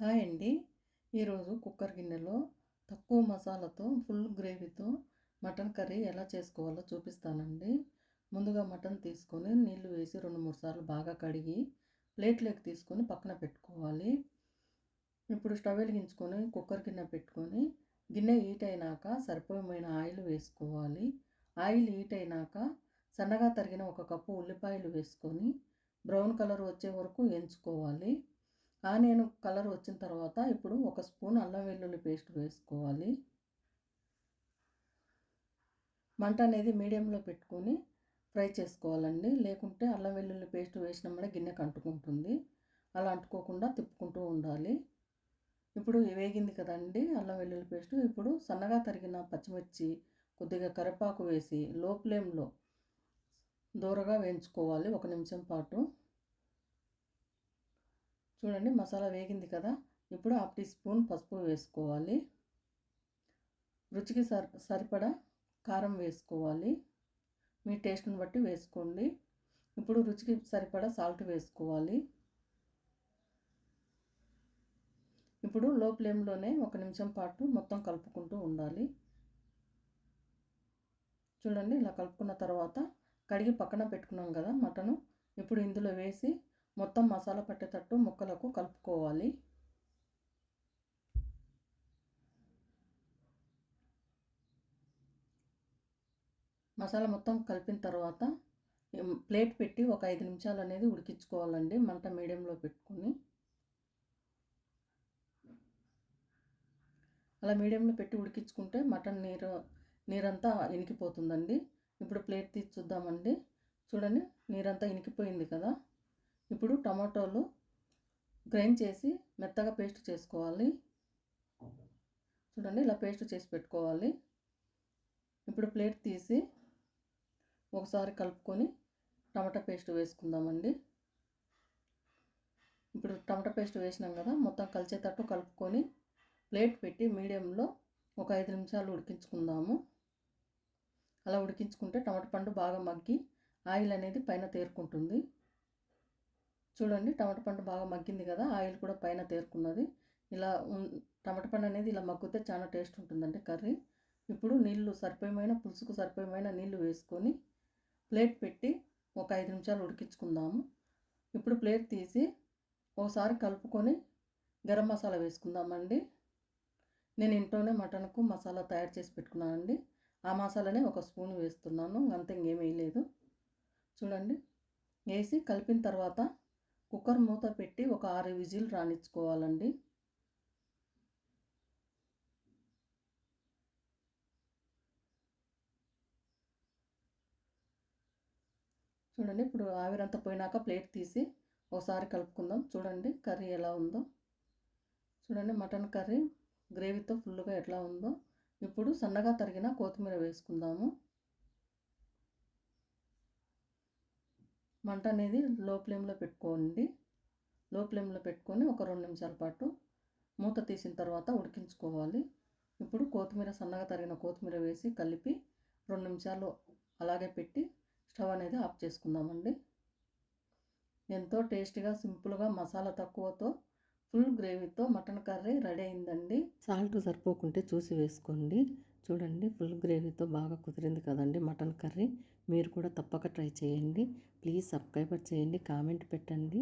Hi అండి ఈరోజు cooker గిన్నెలో తక్కువ మసాలాతో ఫుల్ గ్రేవీతో మటన్ కర్రీ ఎలా చేసుకోవాలో చూపిస్తానండి. ముందుగా మటన్ తీసుకొని నీళ్ళు వేసి రెండు మూడు సార్లు బాగా కడిగి ప్లేట్లోకి తీసుకొని పక్కన పెట్టుకోవాలి. ఇప్పుడు స్టవ్ వెలిగించుకొని కుక్కర్ గిన్నె పెట్టుకొని గిన్నె హీట్ అయినాక సరిపోయమైన ఆయిల్ వేసుకోవాలి. ఆయిల్ హీట్ అయినాక సన్నగా తరిగిన ఒక కప్పు ఉల్లిపాయలు వేసుకొని బ్రౌన్ కలర్ వచ్చే వరకు ఎంచుకోవాలి. ఆనియన్ కలర్ వచ్చిన తర్వాత ఇప్పుడు ఒక స్పూన్ అల్లం వెల్లుల్లి పేస్ట్ వేసుకోవాలి. మంట అనేది మీడియంలో పెట్టుకొని ఫ్రై చేసుకోవాలండి. లేకుంటే అల్లం వెల్లుల్లి పేస్ట్ వేసినప్పుడే గిన్నెకి అంటుకుంటుంది అలా అంటుకోకుండా తిప్పుకుంటూ ఉండాలి. ఇప్పుడు వేగింది కదండి అల్లం వెల్లుల్లి పేస్ట్. ఇప్పుడు సన్నగా తరిగిన పచ్చిమిర్చి కొద్దిగా కరివేపాకు వేసి లో ఫ్లేమ్లో దూరగా వేయించుకోవాలి. ఒక నిమిషం పాటు చూడండి మసాలా వేగింది కదా. ఇప్పుడు హాఫ్ టీ స్పూన్ పసుపు వేసుకోవాలి. రుచికి సర్ సరిపడా కారం వేసుకోవాలి. మీ టేస్ట్ని బట్టి వేసుకోండి. ఇప్పుడు రుచికి సరిపడా సాల్ట్ వేసుకోవాలి. ఇప్పుడు లో ఫ్లేమ్లోనే ఒక నిమిషం పాటు మొత్తం కలుపుకుంటూ ఉండాలి. చూడండి ఇలా కలుపుకున్న తర్వాత కడిగి పక్కన పెట్టుకున్నాం కదా మటను. ఇప్పుడు ఇందులో వేసి మొత్తం మసాలా పట్టేటట్టు ముక్కలకు కలుపుకోవాలి. మసాలా మొత్తం కలిపిన తర్వాత ప్లేట్ పెట్టి ఒక ఐదు నిమిషాలు అనేది ఉడికించుకోవాలండి మంట మీడియంలో పెట్టుకొని. అలా మీడియంలో పెట్టి ఉడికించుకుంటే మటన్ నీరు నీరంతా ఇనికిపోతుందండి. ఇప్పుడు ప్లేట్ తీసి చూద్దామండి. చూడండి నీరంతా ఇనికిపోయింది కదా. ఇప్పుడు టమాటోలు గ్రైండ్ చేసి మెత్తగా పేస్ట్ చేసుకోవాలి. చూడండి ఇలా పేస్ట్ చేసి పెట్టుకోవాలి. ఇప్పుడు ప్లేట్ తీసి ఒకసారి కలుపుకొని టమాటా పేస్ట్ వేసుకుందామండి. ఇప్పుడు టమాటా పేస్ట్ వేసినాం కదా మొత్తం కలిసేటట్టు కలుపుకొని ప్లేట్ పెట్టి మీడియంలో ఒక ఐదు నిమిషాలు ఉడికించుకుందాము. అలా ఉడికించుకుంటే టమాటా పండు బాగా మగ్గి ఆయిల్ అనేది పైన తేరుకుంటుంది. చూడండి టమాటా పండు బాగా మగ్గింది కదా ఆయిల్ కూడా పైన తేరుకున్నది. ఇలా టమాటా పండు అనేది ఇలా మగ్గితే చాలా టేస్ట్ ఉంటుందండి కర్రీ. ఇప్పుడు నీళ్ళు సరిపోయమైన పులుసుకు సరిపోయమైన నీళ్ళు వేసుకొని ప్లేట్ పెట్టి ఒక ఐదు నిమిషాలు ఉడికించుకుందాము. ఇప్పుడు ప్లేట్ తీసి ఒకసారి కలుపుకొని గరం మసాలా వేసుకుందామండి. నేను ఇంట్లోనే మటన్కు మసాలా తయారు చేసి పెట్టుకున్నానండి. ఆ మసాలానే ఒక స్పూన్ వేస్తున్నాను అంతే ఇంకేమీ వేయలేదు చూడండి వేసి కలిపిన తర్వాత కుక్కర్ మూత పెట్టి ఒక ఆరు విజిల్ రాణించుకోవాలండి చూడండి ఇప్పుడు ఆవిరంతా పోయినాక ప్లేట్ తీసి ఒకసారి కలుపుకుందాం. చూడండి కర్రీ ఎలా ఉందో. చూడండి మటన్ కర్రీ గ్రేవీతో ఫుల్గా ఎట్లా ఉందో. ఇప్పుడు సన్నగా తరిగిన కొత్తిమీర వేసుకుందాము. మంట అనేది లో ఫ్లేమ్లో పెట్టుకోండి. లో ఫ్లేమ్లో పెట్టుకొని ఒక రెండు నిమిషాల పాటు మూత తీసిన తర్వాత ఉడికించుకోవాలి. ఇప్పుడు కొత్తిమీర సన్నగా తరిగిన కొత్తిమీర వేసి కలిపి రెండు నిమిషాలు అలాగే పెట్టి స్టవ్ అనేది ఆఫ్ చేసుకుందామండి. ఎంతో టేస్టీగా సింపుల్గా మసాలా తక్కువతో ఫుల్ గ్రేవీతో మటన్ కర్రీ రెడీ అయిందండి. సాల్ట్ సరిపోకుంటే చూసి వేసుకోండి. చూడండి ఫుల్ గ్రేవీతో బాగా కుదిరింది కదండి మటన్ కర్రీ. మీరు కూడా తప్పక ట్రై చేయండి. ప్లీజ్ సబ్స్క్రైబర్ చేయండి కామెంట్ పెట్టండి.